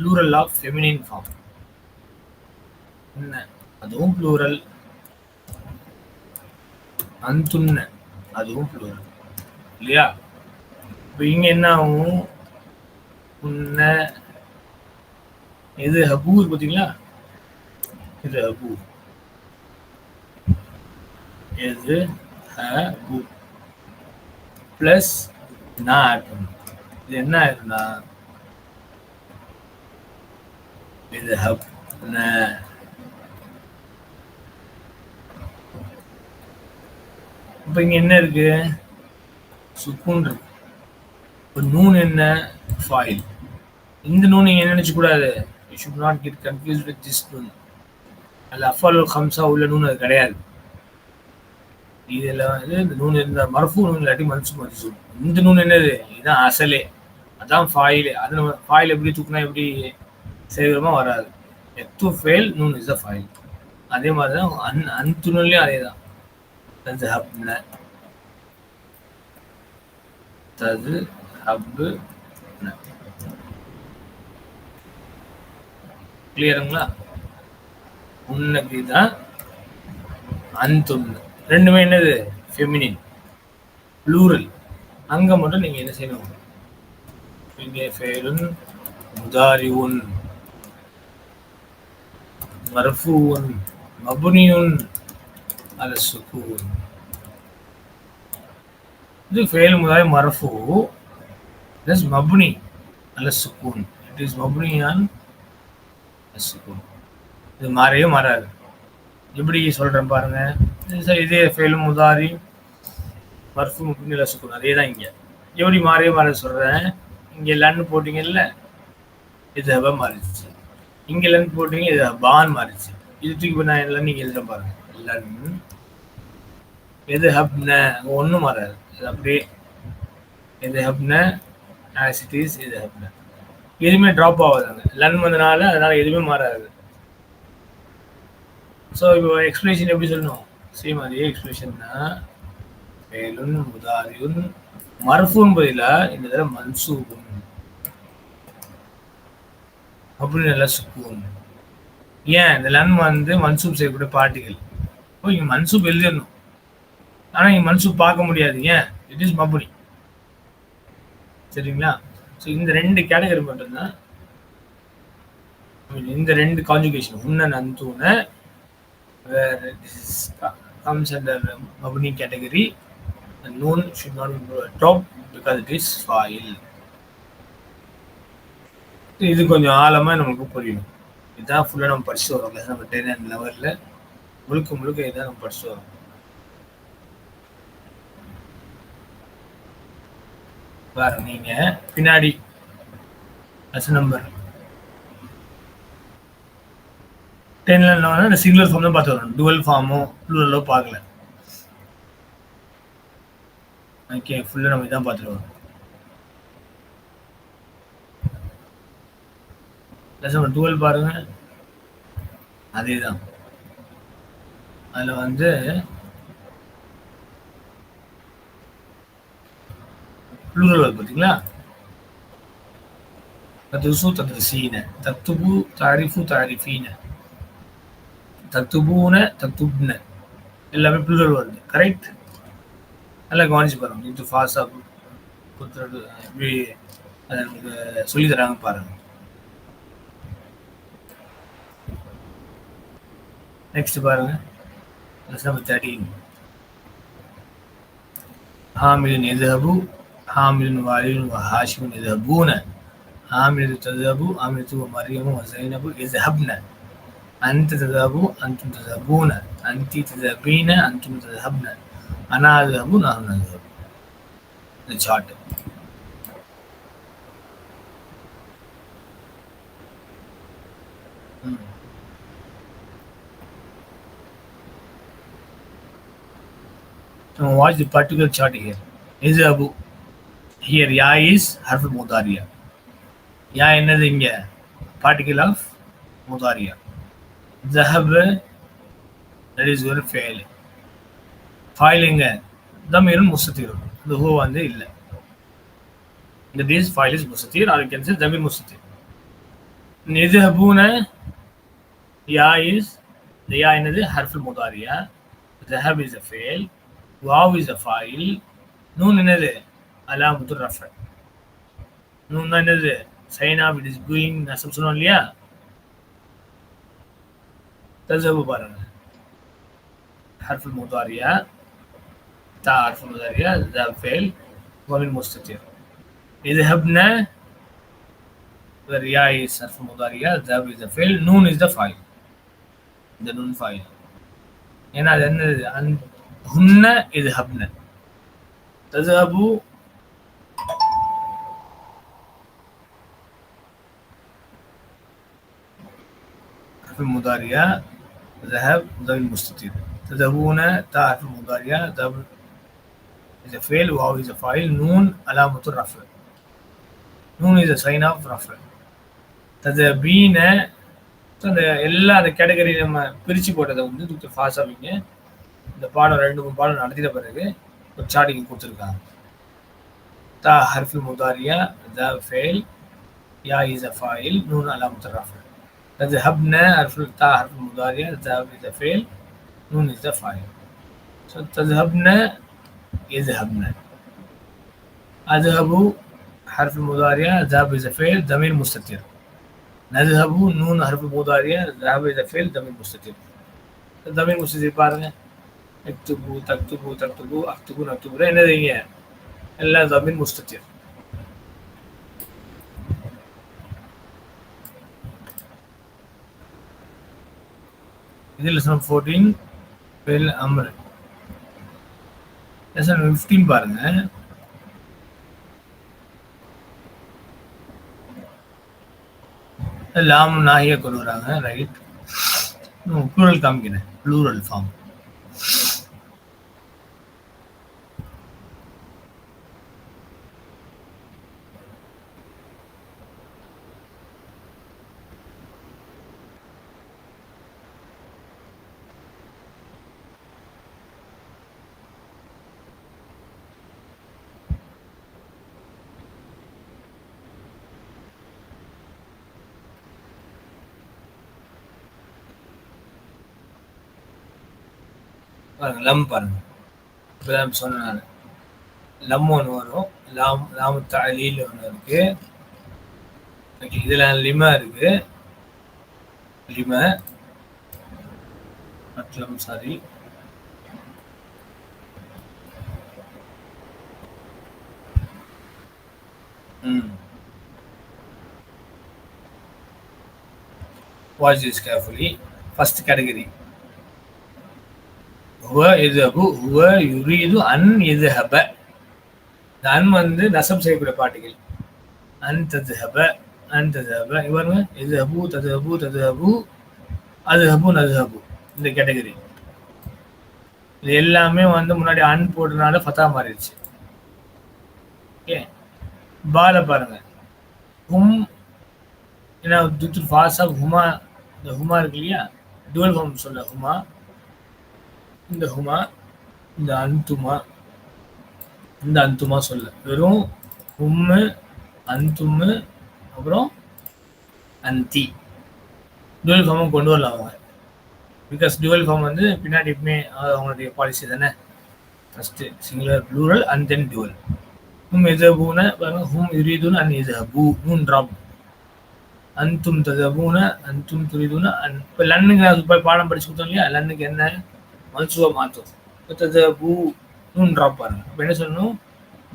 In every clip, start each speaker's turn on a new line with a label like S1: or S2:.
S1: Plural of feminine form உன்ன அதுவும் plural அந்துன்ன அதுவும் ப்ளூரல் இல்லையா? இப்போ இங்க என்ன ஆகும்? உன்ன இது ஹபூர் பார்த்தீங்களா? இது ஹபூர். எது ஹபூர். ப்ளஸ் நான் ஆட் பண்ணும் இது என்ன ஆயிருந்தா? இது ஹப். இப்போ இங்க என்ன இருக்கு? சுக்குன் இருக்கு. இப்போ நூன் என்ன? ஃபாயில் இந்த நூன் நீங்கள் என்ன நினைச்சு கூடாது? You should not get confuse with this noon. அல்ல அஃபால் ஹம்சா உள்ள நூன் அது கிடையாது. இதில் வந்து இந்த நூன் இருந்த மரஃபூ நூன் இல்லாட்டி மன்சு மன்சு இந்த நூன் என்னது? இதுதான் அசலே. அதான் ஃபாயில் அது நம்ம ஃபாயில் எப்படி தூக்குனா எப்படி சேகரமா வராது. எத்து ஃபெயில் நூன் இஸ் அ ஃபைல் அதே மாதிரி தான் அன் அன்துணுலையும் அதே தான் தது ஹப்ன தது ஹப்பு கிளியருங்களா உன்னக்கு தான் அந்துன்னு ரெண்டுமே என்னது? ஃபெமினின் ப்ளூரல் அங்க மட்டும் நீங்க என்ன செய்யணும்? இங்கே உதாரி முதாரிவுன் மர்ஃபூன் மபுனியுன் على السكون இது فعل مضارع مرفوع this مبني على السكون it is مبني on السكون இது மாறவே மாறாது எப்படி சொல்றேன் பாருங்க இது இதே ஃபெயில் முதாரி மர்ஃபு முப்னி அல சுக்குன் அதே தான் இங்க எப்படி மாறவே மாற சொல்றேன் இங்க லன்னு போட்டீங்கல்ல இது ஹப மாறிடுச்சு இங்க லன் போட்டீங்க இது பான் மாறிடுச்சு. இது தூக்கி நான் லன் நீங்க எழுத பாருங்க. லன் எது ஹப்ன? ஒன்றும் மாறாது. இது அப்படியே எது ஹப்ன? ஆஸ் இட் இஸ் இது ஹப்ன. எதுவுமே ட்ராப் ஆகாதாங்க. லன் வந்தனால அதனால எதுவுமே மாறாது. ஸோ இப்போ எக்ஸ்பிளேஷன் எப்படி சொல்லணும்? சேம் அதே எக்ஸ்பிளேஷன் தான் மேலுன் முதாரியுன் மர்ஃபூன் பதிலாக இந்த தடவை மன்சூபும் அப்படின்னு நல்லா சுக்குவாங்க ஏன்? இந்த லன் வந்து மன்சூப் செய்யக்கூடிய பாட்டிகள். ஓ இங்கே மன்சூப் எழுதிடணும் ஆனால் இங்கே மன்சூப் பார்க்க முடியாது. ஏன்? இட் இஸ் மபுனி சரிங்களா? ஸோ இந்த ரெண்டு கேட்டகரி மட்டும்தான். இந்த ரெண்டு கான்ஜுகேஷன் உன்னன் அந்தூன where கம்ஸ் அண்டர் மபுனி category noon should not drop because it is foil இது கொஞ்சம் ஆழமா நமக்கு புரியும் இதுதான் ஃபுல்லாக நம்ம படிச்சு வரோம் நம்ம டென் அண்ட் லெவலில் முழுக்க முழுக்க இதான் நம்ம படிச்சு வரோம் பாருங்க நீங்க பின்னாடி லெசன் நம்பர் டென்ல இந்த சிங்குலர் ஃபார்ம் தான் பார்த்து வரணும். டுவெல் ஃபார்மோ ப்ளூரலோ பார்க்கல. ஓகே ஃபுல்லாக நம்ம இதான் பார்த்துட்டு வரோம் லெசன் டுவெல் பாருங்க. அதே தான் அதில் வந்து ப்ளூரல் வருது பார்த்தீங்களா ததுசு ததுசீன தத்துபு தாரிஃபு தாரிஃபீன. தத்துபூன தத்துப்ன. எல்லாமே ப்ளூரல் வருது கரெக்ட் நல்லா கவனிச்சு பாருங்க. இது ஃபாஸ்டாக கொடுத்துறது எப்படி அதை நமக்கு சொல்லித்தராங்க பாருங்கள் நெக்ஸ்ட் பாருங்க number thirteen حامل يذهب حامل وعلي وهاشم يذهبون حامل تذهب حاملة ومريم وزينب يذهبن أنت تذهب أنتم تذهبون أنت تذهبين أنتم تذهبن أنا أذهب نحن نذهب The chart. Now watch the particular chart here. Is Abu. Here Ya is harf mudariya. Ya என்னது இங்க particle of mudariya. ذهب that is ஒரு fail. File எங்க தமீரும் முஸ்தீரும் இந்த ஹூ வந்து இல்லை இந்த டேஸ் ஃபைல் இஸ் முஸ்தீர் or can say Zameer முஸ்தீர் நிதுஹபூன yeah is இந்த யா என்னது ஹர்ஃபுல் முதாரியா ذهب is a fail wow is a fa'il noon என்னது அலாமத்து ரஃப நூன் தான் என்னது sign of it is doing நசம் சொன்னோம் இல்லையா தஜபு பாருங்க ஹர்ஃபுல் முதாரியா தா ஹர்ஃபுல் முதாரியா ذهب fail ومن مستتر اذهبنا the ya is harf mudariya ذهب is the fail noon is the file the noon file ஏன்னா அது என்னது அன் ஹுன்ன இது ஹப்ன ததுஹபு حرف المضارية ذهب ذوي المستتر تذهبون تا حرف المضارية ذهب is a fail واو is a file نون علامة الرفع نون is a sign of رفع تذهبين so அந்த எல்லா அந்த கேட்டகரி நம்ம பிரித்து போட்டதை வந்து டாக்டர் ஃபாசாவிங்க இந்த பாடம் ரெண்டு மூணு பாடம் நடத்தின பிறகு ஒரு சார்ட்டிங் கொடுத்துருக்காங்க தா ஹர்ஃபி முதாரியா த ஃபெயில் யா இஸ் அ ஃபாயில் noon Alam தராஃபு تذهبنا حرف تا حرف المضارع ذهب is a fail نون is the file so تذهبنا يذهبنا أذهب حرف المضارع ذهب is a fail ضمير مستتر نذهب نون حرف المضارع ذهب is a fail ضمير مستتر ضمير مستتر பாருங்க எக்துபு தக்துபு தக்துபு அக்துபு நக்துபு என்ன செய்யுங்க எல்லாம் ஜமீன் முஸ்தத்தியர் இது லெசன் ஃபோர்டீன் பெல் அமர் லெசன் ஃபிஃப்டீன் பாருங்க. லாம் நாயே கொண்டு வராங்க ரைட் ப்ளூரல் காமிக்கிறேன். ப்ளூரல் ஃபார்ம் பாருங்க லம் பாருங்க. இப்பதான் சொன்னேன் நான். லம் ஒன்று வரும் லாம் லாம் தாலியில் ஒன்று இருக்கு. ஓகே இதில் லிமா இருக்கு. லிம மற்றும் சாரி ம். Watch this carefully first category ஹுவ உவ யுரீது அன் எதுஹப. இந்த அன் வந்து நசம் செய்யக்கூடிய பாட்டுகள். அன் ததுஹப அன் ததுஹப. இவருங்க எதுஹபு ததுஹபு ததுஹபு அதுஹபு நதுஹபு. இந்த கேட்டகரி. இது எல்லாமே வந்து முன்னாடி அன் போட்டனால ஃபத்தா மாறிடுச்சு. ஓகே? பால பாருங்க. ஹும் ஏன்னா துத்து ஃபாஸா ஹுமா இந்த ஹுமா இருக்கு இல்லையா? டுவல் ஹோம் சொல்ல ஹுமா. இந்த ஹுமா இந்த அந்துமா இந்த அந்துமா சொல்ல. வெறும் உம்மு அந்தும்மு அப்புறம் அந்தி. டுவல் ஃபார்மும் கொண்டு வரலாம் அவங்க. பிகாஸ் டுவல் ஃபார்ம் வந்து பின்னாடி எப்பவுமே அவங்களுடைய பாலிசி தானே? First singular plural and then dual ஹும் எதபூன பாருங்க ஹும் யுரீதுன அன் எதபூ நூன் ட்ராப் அந்தும் ததபூன அந்தும் துரிதுன அன் இப்போ லன்னுக்கு நான் பாடம் படிச்சு கொடுத்தோம் இல்லையா? லன்னுக்கு என்ன மன்சுவா மாற்றும். பூ நூன் ட்ராப் பாருங்க. அப்போ என்ன சொல்லணும்?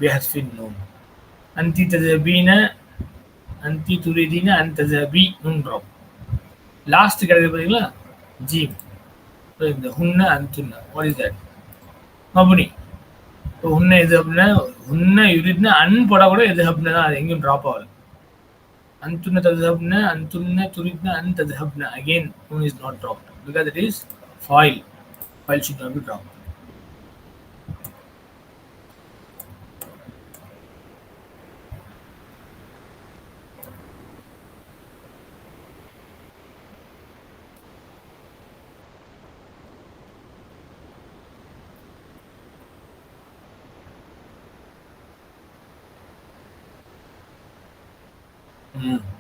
S1: பிஹஸ்ஃபின் நூன் அந்தி ததபீன அந்தி துரிதீன அன் பி நூன் ட்ராப் லாஸ்ட் கிடையாது பார்த்தீங்களா ஜீம் இந்த ஹுன்ன அந்துன்ன. வாட் இஸ் தட் மபுனி. இப்போ உன்னை எது அப்படின்னா உன்னை யுரித்னா அன் போட கூட எது அப்படின்னா தான் அது எங்கேயும் ட்ராப் ஆகல அந்துன்ன ததுஹப்ன அந்துன்ன துரித்ன அன் ததுஹப்ன again noon is not drop because it is foil File should not be dropped.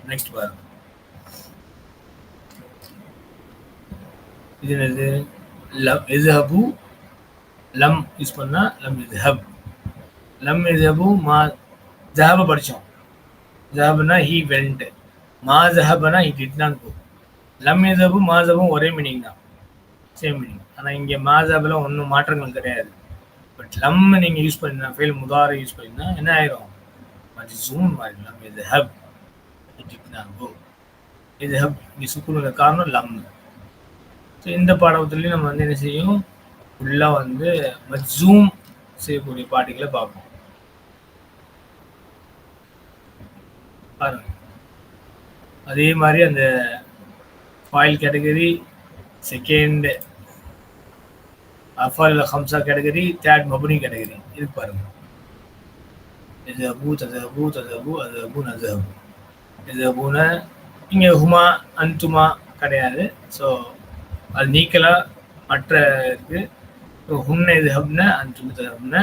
S1: Next one. லம் எதுஹபு லம் யூஸ் பண்ணால் லம் எதுஹப் லம் எதுஹபு மா ஜஹப படித்தோம் ஜஹப்னா ஹீ வெண்ட் மா ஜஹபனா ஹி டிட் நாட் கோ லம் எதுஹபு மா ஜஹபும் ஒரே மீனிங் தான். சேம் மீனிங் ஆனால் இங்கே மா ஜஹபில் ஒன்றும் மாற்றங்கள் கிடையாது. பட் லம் நீங்கள் யூஸ் பண்ணினா ஃபெயில் முதார யூஸ் பண்ணினா என்ன ஆயிரும்? மஜ்சூம் மாறிடலாம் இது ஹப் கோ இது ஹப் இங்கே சுக்குனுள்ள காரணம் லம் ஸோ இந்த பாடத்துலேயும் நம்ம வந்து என்ன செய்யும்? ஃபுல்லாக வந்து மஜூம் செய்யக்கூடிய பாட்டுகளை பார்ப்போம். பாருங்க. அதே மாதிரி அந்த ஃபாயில் கேட்டகரி செகண்ட் அஃபால் ஹம்சா கேட்டகரி தேர்ட் மபுனி கேட்டகரி இது பாருங்க. எதபு ததபு ததபு அதபு நதபு எதபுன இங்கே ஹுமா அன்துமா கிடையாது. ஸோ அது நீக்கலாக மற்ற இருக்கு ஹுன்ன இது அண்ட் அன்துமு ததப்ன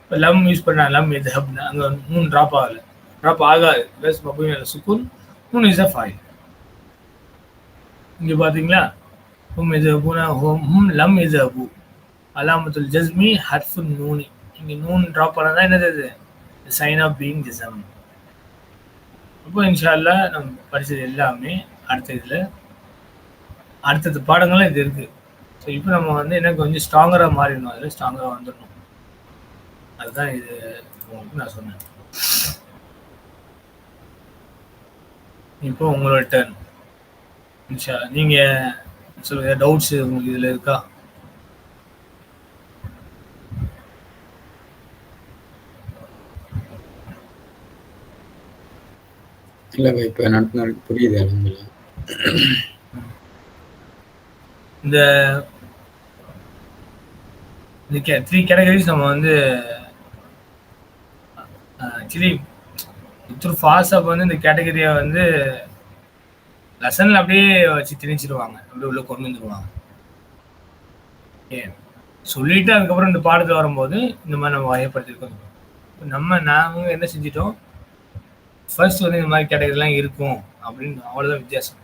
S1: இப்போ லம் யூஸ் பண்ணா லம் இது ஹப்னு அங்கே மூணு ட்ராப் ஆகலை. ட்ராப் ஆகாது. பிளஸ் மபுனி சுக்குன் மூணு இஸ் அ ஃபைல் இங்கே பார்த்தீங்களா ஹும் இது ஹபுனா ஹோம் ஹும் லம் இது ஹபு அலாமத்துல் ஜஸ்மி ஹர்ஃபு நூனி. இங்கே நூன் ட்ராப் பண்ணால் தான் என்னது சைன் ஆஃப் பீங் ஜிசம் அப்போ இன்ஷால்லா நம்ம படித்தது எல்லாமே அடுத்த இதில் அடுத்தது பாடங்களும் இது இருக்குது ஸோ இப்போ நம்ம வந்து என்ன கொஞ்சம் ஸ்ட்ராங்கராக மாறிடணும். அதில் ஸ்ட்ராங்கராக வந்துடணும். அதுதான் இது உங்களுக்கு நான் சொன்னேன். இப்போ உங்களோட டர்ன் இன்ஷா நீங்கள் சொல்லுங்க டவுட்ஸ் உங்களுக்கு இதில் இருக்கா?
S2: இல்லை இப்போ நடத்தின புரியுது
S1: இந்த த்ரீ கேட்டகரிஸ் நம்ம வந்து ஆக்சுவலி த்ரூ ஃபாஸ்ட் வந்து இந்த கேட்டகரியை வந்து லெசனில் அப்படியே வச்சு திணிச்சிருவாங்க. அப்படியே உள்ள கொண்டு வந்துருவாங்க. ஏ சொல்லிட்டு அதுக்கப்புறம் இந்த பாடத்தில் வரும்போது இந்த மாதிரி நம்ம வகைப்படுத்திருக்கோம். நம்ம நாங்கள் என்ன செஞ்சிட்டோம்? ஃபர்ஸ்ட் வந்து இந்த மாதிரி கேட்டகரிலாம் இருக்கும் அப்படின்னு அவ்வளோதான் வித்தியாசம்.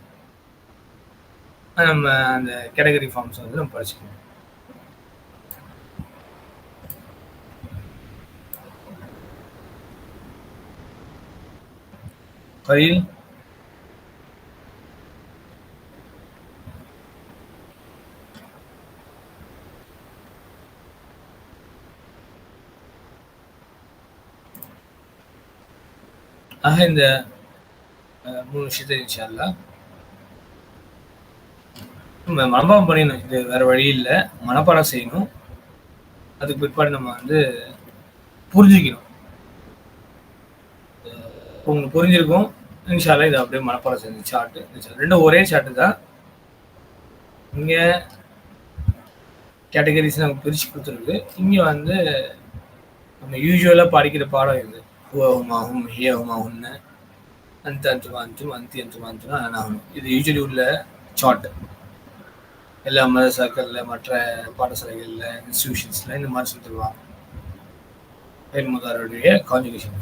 S1: நம்ம அந்த கேட்டகரி ஃபார்ம்ஸ் வந்து நம்ம படிச்சுக்கணும். கயில் ஆக இந்த மூணு விஷயத்தை இன்ஷால்லா மனப்பாடம் பண்ணிடணும் இது வேற வழி இல்லை மனப்பாடம் செய்யணும் அதுக்கு பிற்பாடு நம்ம வந்து புரிஞ்சுக்கணும் உங்களுக்கு புரிஞ்சிருக்கும் இன்ஷால இது அப்படியே மனப்பாடம் செஞ்சு சார்ட்டு ரெண்டும் ஒரே சார்ட்டு தான் இங்கே கேட்டகரிஸ் நமக்கு பிரித்து கொடுத்துருக்கு இங்கே வந்து நம்ம யூஸ்வலாக படிக்கிற பாடம் இது ஹுவஹுமாஹும் ஹியஹுமாஹுன்னு அந்த அந்துமா அந்தும் அந்தி அந்துமா அந்துனா அனாகும் இது யூஸ்வலி உள்ள சார்ட் எல்லா மதரசாக்களில் மற்ற பாடசாலைகளில் இன்ஸ்டியூஷன்ஸில் இந்த மாதிரி சொல்லி தருவாங்க கான்ஜுகேஷன்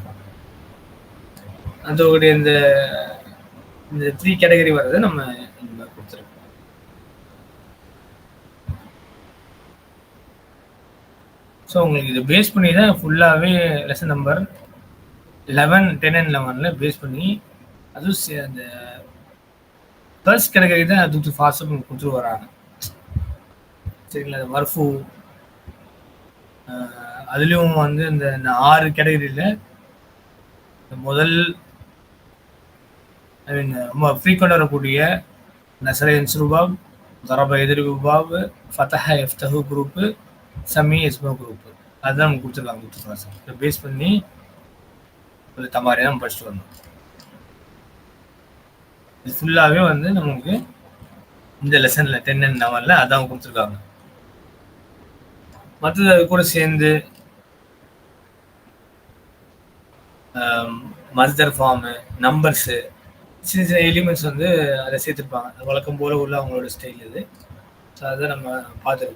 S1: அதோடைய இந்த இந்த த்ரீ கேட்டகரி வர்றதை நம்ம இந்த மாதிரி கொடுத்துருக்கோம். ஸோ உங்களுக்கு இதை பேஸ் பண்ணி தான் ஃபுல்லாகவே lesson number eleven ten and லெவனில் பேஸ் பண்ணி அதுவும் அந்த ஃபர்ஸ்ட் கேட்டகரி தான் அது ஃபாஸ்ட்டாக கொடுத்துட்டு வராங்க. சரிங்களா அது அதுலேயும் வந்து இந்த ஆறு கேட்டகரியில் முதல் ஐ மீன் ரொம்ப ஃப்ரீக்வெண்ட் வரக்கூடிய நசர இன்சுருபாப் தரப எதிர்வு பாப் ஃபத்தஹ எஃப்தஹு குரூப்பு சமி எஸ்மோ குரூப்பு அதுதான் நமக்கு கொடுத்துருக்காங்க கொடுத்துருக்காங்க இதை பேஸ் பண்ணி ஒரு தமாரியாக நம்ம படிச்சுட்டு வரணும். இது ஃபுல்லாகவே வந்து நமக்கு இந்த லெசனில் டென் அண்ட் லெவனில் அதான் கொடுத்துருக்காங்க. மற்றது அது கூட சேர்ந்து மஸ்தர் ஃபார்மு நம்பர்ஸு சின்ன சின்ன எலிமெண்ட்ஸ் வந்து அதை சேர்த்துருப்பாங்க. வழக்கம் போல் உள்ள அவங்களோட ஸ்டைல் இது. ஸோ அதை நம்ம பார்த்துருப்போம்